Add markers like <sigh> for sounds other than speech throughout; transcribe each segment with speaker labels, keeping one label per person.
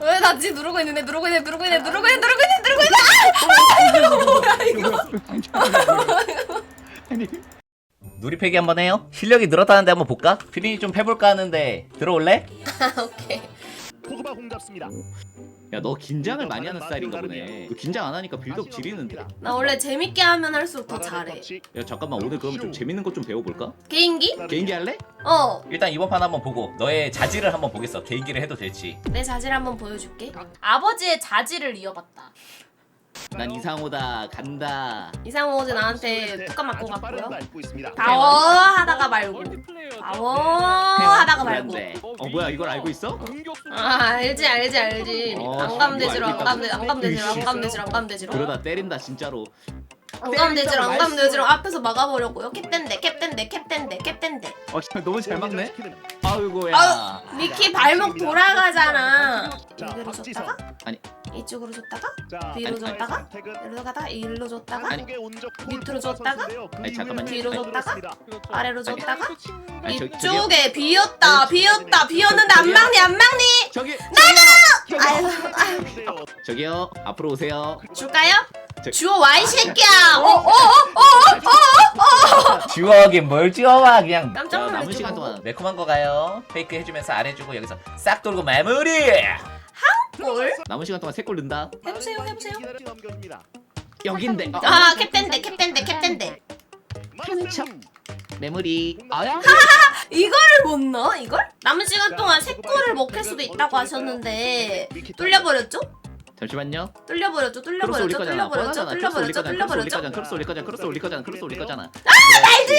Speaker 1: 왜 나 지금 누르고 있는데? 누르고 있네 누르고 있네 누르고 있네 누르고 있네 누르고 있네 아! 뭐야 이거.
Speaker 2: 아니.
Speaker 3: 누리패기 한번 해요? 실력이 늘었다는데 한번 볼까? 피린이 좀 해볼까 하는데 들어올래?
Speaker 1: 아, 오케이
Speaker 4: 포그바 공 잡습니다.
Speaker 2: 야 너 긴장을 많이 하는 스타일인가 보네. 너 긴장 안 하니까 빌드업 지리는데.
Speaker 1: 나 원래 재밌게 하면 할수록 더 잘해.
Speaker 2: 야 잠깐만. 오늘 그러면 좀 재밌는 것 좀 배워볼까?
Speaker 1: 개인기?
Speaker 2: 개인기 할래?
Speaker 1: 어. 내
Speaker 3: 일단 이번 판 한번 보고 너의 자질을 한번 보겠어. 개인기를 해도 될지.
Speaker 1: 자질 한번 보여줄게. 아버지의 자질을 이어봤다
Speaker 2: 난 이상호다 간다.
Speaker 1: 이상호 어제 나한테 뚜까 맞고 갔고요
Speaker 4: 있습니다.
Speaker 1: 다워 하다가 말고. 다워 하다가 말고.
Speaker 2: 그런데. 어 뭐야 이걸 알고 있어?
Speaker 1: 아 알지 알지 알지.
Speaker 2: 어,
Speaker 1: 안감대지로
Speaker 2: 알고 있다.
Speaker 1: 안감대지로 안감대지로. 안감대지로.
Speaker 2: 그러다 때린다 진짜로.
Speaker 1: 안감대지로 안감대지로. 앞에서 막아보려고요 캡텐데 캡텐데 캡텐데 캡텐데.
Speaker 2: 어 진짜 너무 잘 막네? 아이고 야.
Speaker 1: 아유, 미키 발목 돌아가잖아.
Speaker 4: 자,
Speaker 1: 이대로
Speaker 4: 박지성.
Speaker 1: 줬다가?
Speaker 2: 아니.
Speaker 1: 이쪽으로 줬다가
Speaker 4: 자,
Speaker 1: 뒤로 줬다가 이리로 가다가 일로 줬다가
Speaker 2: 아니.
Speaker 1: 밑으로 줬다가
Speaker 2: 아니, 잠깐만요.
Speaker 1: 뒤로 줬다가 아래로 줬다가
Speaker 2: 아니, 저-
Speaker 1: 이쪽에 비었다 비었다 비었는데 안
Speaker 2: 저기요.
Speaker 1: 막니 안 막니
Speaker 2: 저기
Speaker 1: 아유
Speaker 4: 아유.
Speaker 2: 저기요. 앞으로 오세요.
Speaker 1: 줄까요?
Speaker 2: 저-
Speaker 1: 주워 와이 새끼야. 어어어어어
Speaker 3: 지워긴 뭘 지워와 그냥.
Speaker 1: 깜짝
Speaker 2: 자, 남은
Speaker 1: 놀랐지
Speaker 2: 시간
Speaker 1: 뭐.
Speaker 2: 동안
Speaker 3: 매콤한 거 가요. 페이크 해주면서 아래 주고 여기서 싹 돌고 마무리
Speaker 1: 뭘?
Speaker 2: 남은 시간 동안 세골 넣는다.
Speaker 1: 해보세요 해보세요.
Speaker 4: 넘겨줍니다.
Speaker 2: 여긴데. 아,
Speaker 1: 아 캡텐데 캡텐데 캡텐데.
Speaker 4: 한참.
Speaker 2: 메모리. 아야?
Speaker 1: 이거를 못 넣어 이걸? 남은 시간 동안 새 거를 먹힐 수도 있다고 하셨는데 뚫려버렸죠?
Speaker 2: 잠시만요.
Speaker 1: 뚫려버렸죠
Speaker 2: 크로스 올릴
Speaker 1: 뚫려버렸죠
Speaker 2: 거잖아.
Speaker 1: 뚫려버렸죠
Speaker 2: 뻔하잖아. 크로스 올릴
Speaker 1: 뚫려버렸죠
Speaker 2: 거잖아 크로스 올릴
Speaker 1: 뚫려버렸죠
Speaker 2: 거잖아 크로스 올릴 거잖아 크로스 올릴 거잖아 크로스 올릴 거잖아.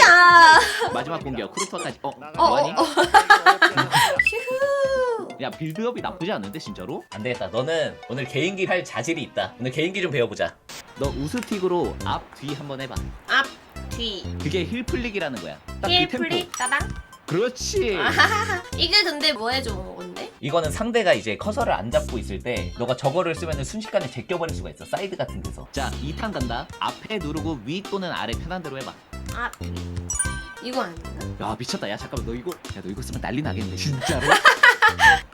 Speaker 1: 야!
Speaker 2: 마지막 공격 크루터까지. 어
Speaker 1: 어,
Speaker 2: 뭐하니?
Speaker 1: 어, <laughs> 휴
Speaker 2: 야 빌드업이 나쁘지 않은데 진짜로?
Speaker 3: 안 되겠다. 너는 오늘 개인기 할 자질이 있다. 오늘 개인기 좀 배워보자.
Speaker 2: 너 우스틱으로 앞 뒤 한번 해봐.
Speaker 1: 앞 뒤.
Speaker 2: 그게 힐플릭이라는 거야. 딱그
Speaker 1: 힐
Speaker 2: 템포.
Speaker 1: 플릭? 따당?
Speaker 2: 그렇지.
Speaker 1: 아하하하. 이게 근데 뭐해 좋은 건데?
Speaker 3: 이거는 상대가 이제 커서를 안 잡고 있을 때 너가 저거를 쓰면 순식간에 제껴버릴 수가 있어. 사이드 같은 데서.
Speaker 2: 자 2탄 간다. 앞에 누르고 위 또는 아래 편한 대로 해봐.
Speaker 1: 앞 이거 아닌가?
Speaker 2: 야 미쳤다. 야 잠깐만. 너 이거 야 너 이거 쓰면 난리 나겠네. 진짜로 <laughs>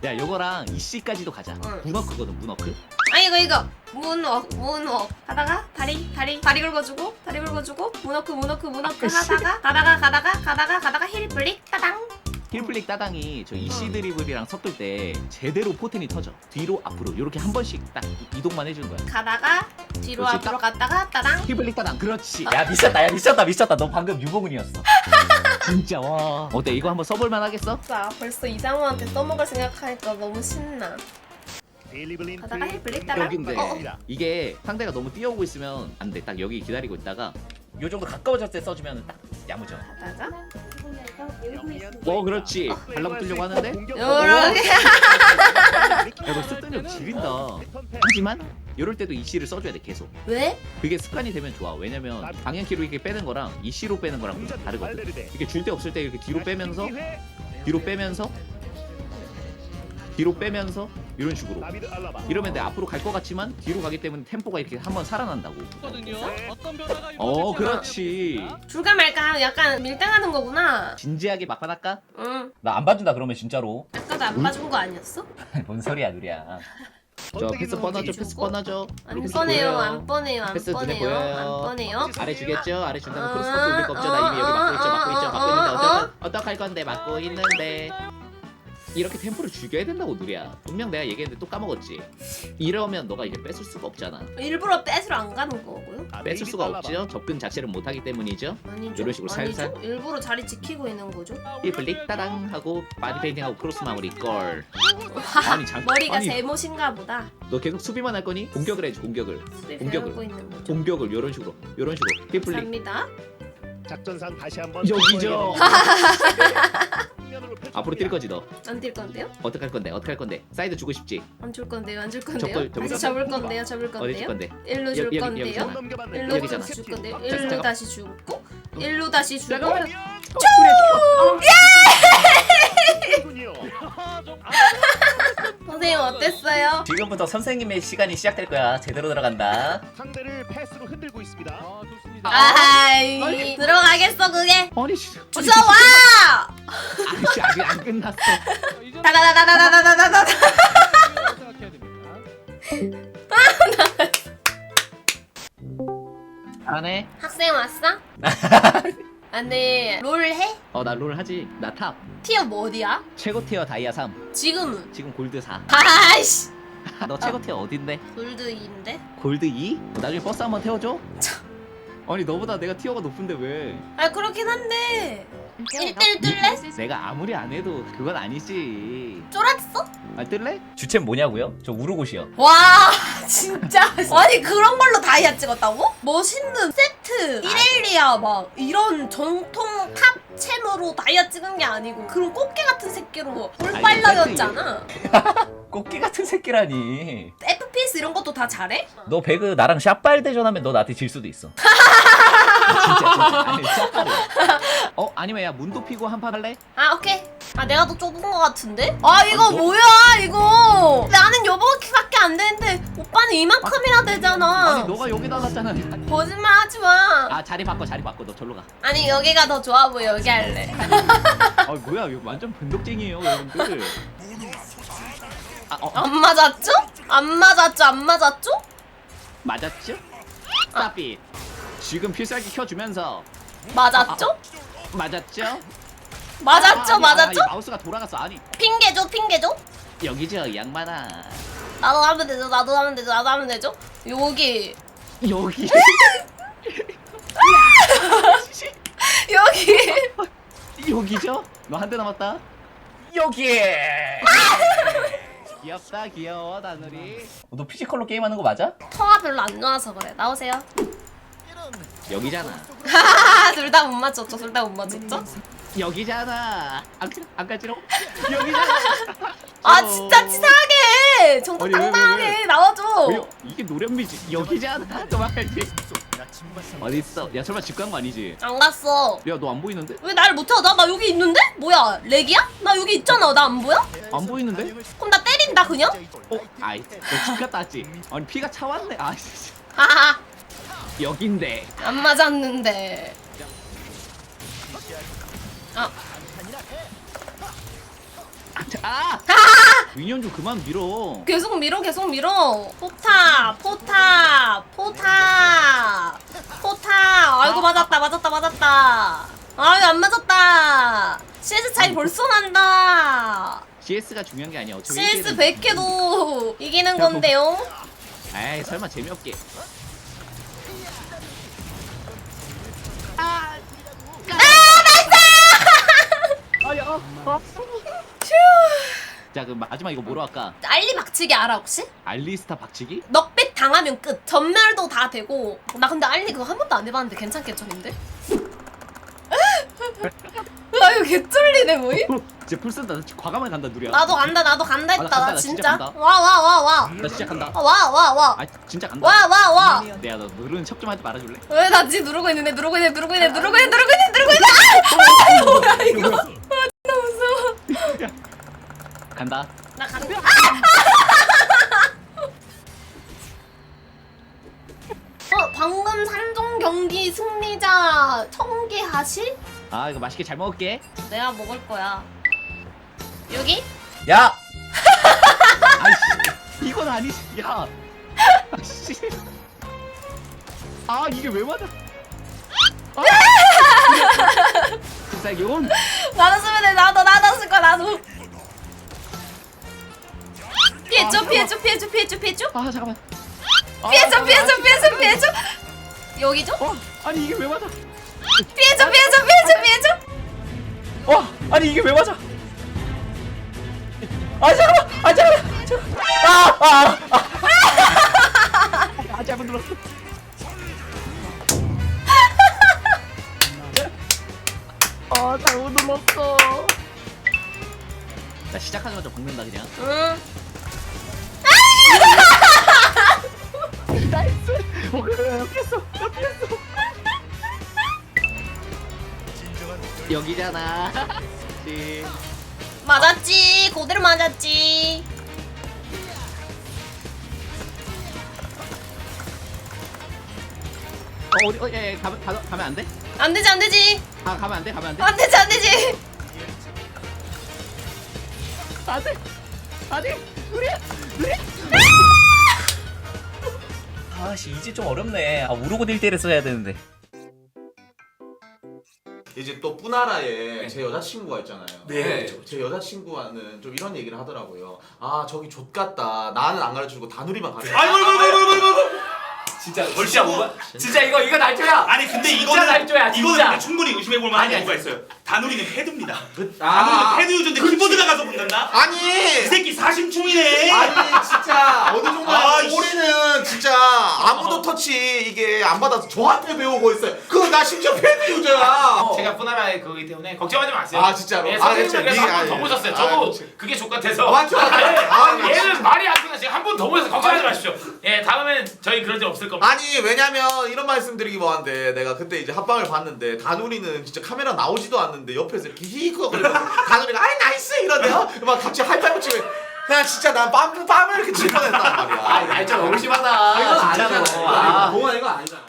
Speaker 2: 야 요거랑 이 씨까지도 가자.
Speaker 1: 응.
Speaker 2: 문워크거든 문워크.
Speaker 1: 아 이거 이거. 문워크 문워크 하다가 다리 다리. 다리 긁어주고 다리 긁어주고 문워크 문워크 문워크 하다가 가다가 가다가 가다가 가다가 힐 플릭 따당.
Speaker 2: 힐플릭 따당이 저 이씨 드리블이랑 섞을 때 제대로 포텐이 터져. 뒤로 앞으로. 이렇게 한 번씩 딱 이- 이동만 해주는 거야.
Speaker 1: 가다가 뒤로
Speaker 2: 그렇지,
Speaker 1: 앞으로
Speaker 2: 딱.
Speaker 1: 갔다가 따당.
Speaker 2: 힐플릭 따당. 그렇지.
Speaker 3: 야 미쳤다. 야 미쳤다. 미쳤다. 너 방금 유봉은이었어
Speaker 2: 진짜 와. 어때? 이거 한번 써볼만 하겠어?
Speaker 1: 자 벌써 이상호한테 써먹을 생각하니까 너무 신나. 가다가 힐 따당
Speaker 2: 여긴데
Speaker 1: 어, 어.
Speaker 2: 이게 상대가 너무 뛰어오고 있으면 안 돼. 딱 여기 기다리고 있다가
Speaker 3: 요 정도 가까워졌을 때 써주면 딱 야무져.
Speaker 1: 가다가?
Speaker 2: 어 그렇지. 발랑 뛰려고 하는데?
Speaker 1: 요렇게 <laughs> <laughs>
Speaker 2: 야너 쓰더니 지린다. 하지만 이럴 때도 이씨를 써줘야 돼 계속.
Speaker 1: 왜?
Speaker 2: 그게 습관이 되면 좋아. 왜냐면 방향키로 이렇게 빼는 거랑 이씨로 빼는 거랑 좀 다르거든. 이렇게 줄 데 없을 때 이렇게 뒤로 빼면서? 뒤로 빼면서? 뒤로 빼면서 이런 식으로. 이러면 내 앞으로 갈 것 같지만 뒤로 가기 때문에 템포가 이렇게 한번 살아난다고. 어 그렇지.
Speaker 1: 줄까 말까? 약간 밀당하는 거구나.
Speaker 2: 진지하게 막판 할까?
Speaker 1: 응.
Speaker 3: 나 안 봐준다 그러면 진짜로.
Speaker 1: 아까도 안 봐준 거 아니었어?
Speaker 3: 뭔 소리야 누리야.
Speaker 2: 저 패스 뻔하죠 패스? 뻔하죠.
Speaker 1: 안 뻔해요
Speaker 2: 보여요.
Speaker 1: 안 뻔해요 안
Speaker 2: 패스 눈에
Speaker 1: 뻔해요
Speaker 2: 보여요.
Speaker 1: 안 뻔해요.
Speaker 2: 아래 주겠죠? 아래 준다면
Speaker 1: 어,
Speaker 2: 크로스커트 올릴 거 없죠? 나 이미 여기 막고 있죠 막고 있죠 막고 있는데 어떡, 어떡할 건데 막고 있는데 이렇게 템포를 죽여야 된다고 누리야. 분명 내가 얘기했는데 또 까먹었지. 이러면 너가 이제 뺏을 수가 없잖아.
Speaker 1: 일부러 뺏으러 안 가는 거고요?
Speaker 2: 뺏을 수가 없죠. 접근 자체를 못하기 때문이죠.
Speaker 1: 아니죠.
Speaker 2: 이런 식으로
Speaker 1: 아니죠.
Speaker 2: 살살?
Speaker 1: 일부러 자리 지키고 있는 거죠.
Speaker 2: 이 블릭 따당 하고 바디 페인팅하고 크로스 마무리 걸. 아니 장
Speaker 1: 머리가
Speaker 2: 아니
Speaker 1: 세모신가 보다.
Speaker 2: 너 계속 수비만 할 거니? 공격을 해야지 공격을.
Speaker 1: 수비
Speaker 2: 공격을.
Speaker 1: 배우고 있는 거죠.
Speaker 2: 공격을 이런 식으로 이런 식으로. 이 블릭.
Speaker 1: 감사합니다.
Speaker 4: 작전상 다시 한번
Speaker 2: 여기죠 <laughs> 앞으로 뛸 거지 너
Speaker 1: 안 뛸 건데요?
Speaker 2: 어떡할 건데 어떡할 건데 사이드 주고 싶지
Speaker 1: 안 줄 건데요 안 줄 건데요?
Speaker 2: 접근, 접근.
Speaker 1: 다시 접을 건데요 접을
Speaker 2: 어디 줄
Speaker 1: 건데요?
Speaker 2: 건데
Speaker 1: 일로 줄
Speaker 2: 여기,
Speaker 1: 건데요?
Speaker 2: 여기잖아.
Speaker 1: 일로
Speaker 2: 여기잖아.
Speaker 1: 줄 건데요?
Speaker 2: 자,
Speaker 1: 일로
Speaker 2: 잠깐.
Speaker 1: 다시 주고 일로 다시 주고
Speaker 2: 잠깐만 <laughs>
Speaker 1: 선생님 어땠어요?
Speaker 3: 지금부터 선생님의 시간이 시작될 거야 제대로 들어간다
Speaker 4: 상대를 패스로 흔들고 있습니다.
Speaker 1: 아이 들어가겠어 그게
Speaker 2: 아니 씨
Speaker 1: 무서워!
Speaker 2: 아니 씨 아직 안 끝났어
Speaker 1: 다다다다다다다다다
Speaker 2: 안해?
Speaker 1: 학생 왔어? 안돼 롤 해?
Speaker 2: 어 나 롤 하지 나 탑
Speaker 1: 티어 뭐 어디야?
Speaker 2: 최고 티어 다이아 3
Speaker 1: 지금은?
Speaker 2: 지금 골드 4
Speaker 1: 아이씨
Speaker 2: 너 최고 티어 어딘데?
Speaker 1: 골드인데?
Speaker 2: 골드 2? 나중에 버스 한번 태워줘? 아니 너보다 내가 티어가 높은데 왜
Speaker 1: 아 그렇긴 한데 1대1 뜰래?
Speaker 2: 내가 아무리 안 해도 그건 아니지
Speaker 1: 쫄았어?
Speaker 2: 아 뜰래?
Speaker 3: 주체 뭐냐고요? 저 우르고시요.
Speaker 1: 와 <laughs> 진짜 아니 그런 걸로 다이아 찍었다고? 멋있는 세트 이렐리아 막 이런 정통 탑 채널로 다이아 찍은 게 아니고 그런 꽃게 같은 새끼로 꿀빨라였잖아 <laughs>
Speaker 3: 꽃게 같은 새끼라니.
Speaker 1: FPS 이런 것도 다 잘해?
Speaker 3: 너 배그 나랑 샷발 대전하면 너 나한테 질 수도 있어.
Speaker 2: 진짜 진짜 아니 진짜로 어 아니면 야 문도 피고 한판 할래?
Speaker 1: 아 오케이. 아 내가 더 좁은 거 같은데? 아 이거
Speaker 2: 아니, 너-
Speaker 1: 뭐야 이거? 나는 요거밖에 안 되는데 오빠는 이만큼이나 되잖아.
Speaker 2: 아니 너가 여기다 놨잖아.
Speaker 1: 거짓말 하지 마.
Speaker 2: 아 자리 바꿔 자리 바꿔. 너 절로 가.
Speaker 1: 아니 여기가 더 좋아 보여. 여기 할래.
Speaker 2: 아 뭐야 이거 완전 변덕쟁이에요 여러분들. 아, 어,
Speaker 1: 안 맞았죠? 안 맞았죠? 안 맞았죠?
Speaker 2: 맞았죠? 스탑이 지금 필살기 켜주면서.
Speaker 1: 맞았죠?
Speaker 2: 맞았죠?
Speaker 1: 맞았죠?
Speaker 2: 아, 아니,
Speaker 1: 맞았죠?
Speaker 2: 아니, 마우스가 돌아갔어. 아니.
Speaker 1: 핑계 줘 핑계 줘
Speaker 2: 여기죠 이 양반아.
Speaker 1: 나도 하면 되죠? 나도 하면 되죠? 나도 하면 되죠? 여기.
Speaker 2: 여기. <laughs>
Speaker 1: 여기.
Speaker 2: 여기죠? 너 한 대 남았다.
Speaker 3: 여기에. <laughs>
Speaker 2: 귀엽다 귀여워 나누리.
Speaker 3: 너 피지컬로 게임하는 거 맞아?
Speaker 1: 터가 별로 안 좋아서 그래. 나오세요
Speaker 2: 여기잖아 <laughs>
Speaker 1: 둘 다 못 맞췄죠 둘 다 못 맞췄죠?
Speaker 2: 여기잖아 안, 안 가지러 여기잖아
Speaker 1: 아 진짜 치사하게 정도
Speaker 2: 아니, 왜, 왜,
Speaker 1: 당당하게
Speaker 2: 왜?
Speaker 1: 나와줘
Speaker 2: 왜, 이게 노련미지 여기잖아 <laughs> 그만하지 어딨어 야 설마 집 간 거 아니지
Speaker 1: 안 갔어
Speaker 2: 야 너 안 보이는데?
Speaker 1: 왜날못 찾아? 나 여기 있는데? 뭐야 렉이야? 나 여기 있잖아 나 안 보여?
Speaker 2: 안 보이는데?
Speaker 1: 그럼 나 때린다 그냥?
Speaker 2: 어? 아이 너집 갔다 왔지? 아니 피가 차왔네 아 씨.
Speaker 1: 하하
Speaker 2: 여긴데.
Speaker 1: 안 맞았는데. 아!
Speaker 2: 아! 위년 좀 그만 밀어.
Speaker 1: 계속 밀어 계속 밀어. 포탑 포탑 포탑. 포탑. 아이고 맞았다 맞았다 맞았다. 아유 안 맞았다. CS 차이 벌써 난다.
Speaker 2: CS가 중요한 게 아니야. 어차피
Speaker 1: CS
Speaker 2: 1대1은
Speaker 1: 100개도 이기는
Speaker 2: 야, 뭐-
Speaker 1: 건데요?
Speaker 2: 에이 설마 재미없게 아! 아야 어, 어. 자 그럼 마지막 이거 뭐로 할까?
Speaker 1: 알리 박치기 알아 혹시?
Speaker 2: 알리스타 박치기?
Speaker 1: 넉백 당하면 끝 전멸도 다 되고 나 근데 알리 그거 한 번도 안 해봤는데 괜찮겠죠인데? <laughs> 아 이거 개쫄리네 뭐이?
Speaker 2: 어, 진짜 풀 쓴다 나 진짜 과감하게 간다 누리야
Speaker 1: 나도 간다 나도 간다
Speaker 2: 아, 나
Speaker 1: 했다
Speaker 2: 간다,
Speaker 1: 나
Speaker 2: 나
Speaker 1: 진짜
Speaker 2: 진짜 간다.
Speaker 1: 와 와 와 와
Speaker 2: 나 진짜 간다
Speaker 1: 와 와 와
Speaker 2: 아 진짜 간다
Speaker 1: 와 와 와
Speaker 2: 내가 너 누르는 척 좀 하지 말아줄래?
Speaker 1: 왜 나 지금 누르고 있는데 누르고 있는데 누르고 있는데 누르고 있는데 누르고 있는데 누르고 있는데 아 뭐야 이거 아
Speaker 2: 간다.
Speaker 1: 나 간다 어 방금 산종 경기 승리자 청계 하실?
Speaker 2: 아 이거 맛있게 잘 먹을게.
Speaker 1: 내가 먹을 거야. 여기?
Speaker 3: 야.
Speaker 2: 아이씨 이건 아니지. 야. 아씨. 아 이게 왜 맞아? 아! 진짜 용
Speaker 1: 나도 쓰면 돼. 나도 나도 쓸 거야 나도 피해줘 피해줘 피해줘 피해줘 피해줘
Speaker 2: 아 잠깐만 아,
Speaker 1: 피해줘
Speaker 2: 잠깐만.
Speaker 1: 피해줘 피해줘 피해줘 여기죠?
Speaker 2: 어 아니 이게 왜 맞아
Speaker 1: 피해줘 피해줘 피해줘 피해줘
Speaker 3: 어? 아니 이게 왜 맞아? 아 잠깐만. 아 잠깐만. 잠깐만. 아, 아, 아.
Speaker 2: 아 잘못 눌렀어 아 잘못 눌렀어 나 시작하자마자 박는다 그냥
Speaker 1: 응
Speaker 2: 어 그래 피했어 나 피했어 여기잖아 그치. <laughs>
Speaker 1: 맞았지 그대로 맞았지
Speaker 2: 어 어디 어예 예, 가면 가, 가면 안 돼?
Speaker 1: 안 되지 안 되지
Speaker 2: 아 가면 안 돼? 가면 안 돼?
Speaker 1: 안 되지 안 되지
Speaker 2: 안 돼! 안 돼! 우리 우리
Speaker 3: 아씨 이제 좀 어렵네. 아 우르고 딜 때를 써야 되는데.
Speaker 5: 이제 또 뿌나라에 제 여자친구가 있잖아요.
Speaker 6: 네.
Speaker 5: 저- 제 여자친구와는 좀 이런 얘기를 하더라고요. 아 저기 족 같다. 나는 안 가르쳐주고 다누리만 가르쳐.
Speaker 6: 아이고 아이고 아이고 아이고 아이고.
Speaker 7: 진짜 진짜 뭐가 진짜 이거 이거 날조야.
Speaker 6: 아니 근데
Speaker 7: 진짜
Speaker 6: 이거는
Speaker 7: 날조야,
Speaker 6: 이거는
Speaker 7: 진짜.
Speaker 6: 근데 충분히 의심해 볼 만한
Speaker 7: 아니,
Speaker 6: 이유가 있어요. 다누리는 패드입니다.
Speaker 5: 아,
Speaker 6: 다누리는 패드 유저인데 키보드가 가서 붙는다?
Speaker 5: 아니.
Speaker 6: 이 새끼 사심충이네.
Speaker 5: 아니 진짜 어느 정도
Speaker 6: 아, 씨.
Speaker 5: 올해는 진짜 아무도 터치 이게 안 받아서 저한테 배우고 있어요. 나 심지어 패드 유저야.
Speaker 7: 제가 뿌나라의 그거기 때문에 걱정하지 마세요.
Speaker 5: 아, 진짜로?
Speaker 7: 예,
Speaker 5: 아,
Speaker 7: 선생님을
Speaker 5: 진짜.
Speaker 7: 그래서
Speaker 5: 이게
Speaker 7: 한번더
Speaker 5: 아니,
Speaker 7: 보셨어요.
Speaker 5: 아,
Speaker 7: 저도
Speaker 5: 그치.
Speaker 7: 그게 족같아서.
Speaker 5: 맞죠, 맞죠.
Speaker 7: 예,
Speaker 5: 아,
Speaker 7: 아, 얘는 말이 안 통해. 제가 한번 더 보셔서 걱정하지 마십시오. 예, 다음엔 저희 그런 일 없을 겁니다.
Speaker 5: 아니 왜냐면 이런 말씀드리기 뭐한데 내가 그때 이제 합방을 봤는데 다누리는 진짜 카메라 나오지도 않는데 옆에서 이렇게 히히거리고 <laughs> 다누리가 아이 나이스 이러네요 막 같이 하이파이브 치고 그냥 진짜 난 빰, 빰을 이렇게 칠 뻔했단 말이야
Speaker 7: 아, 날조 너무 심하다.
Speaker 5: 이건. 아니잖아. 아. 이거 아니잖아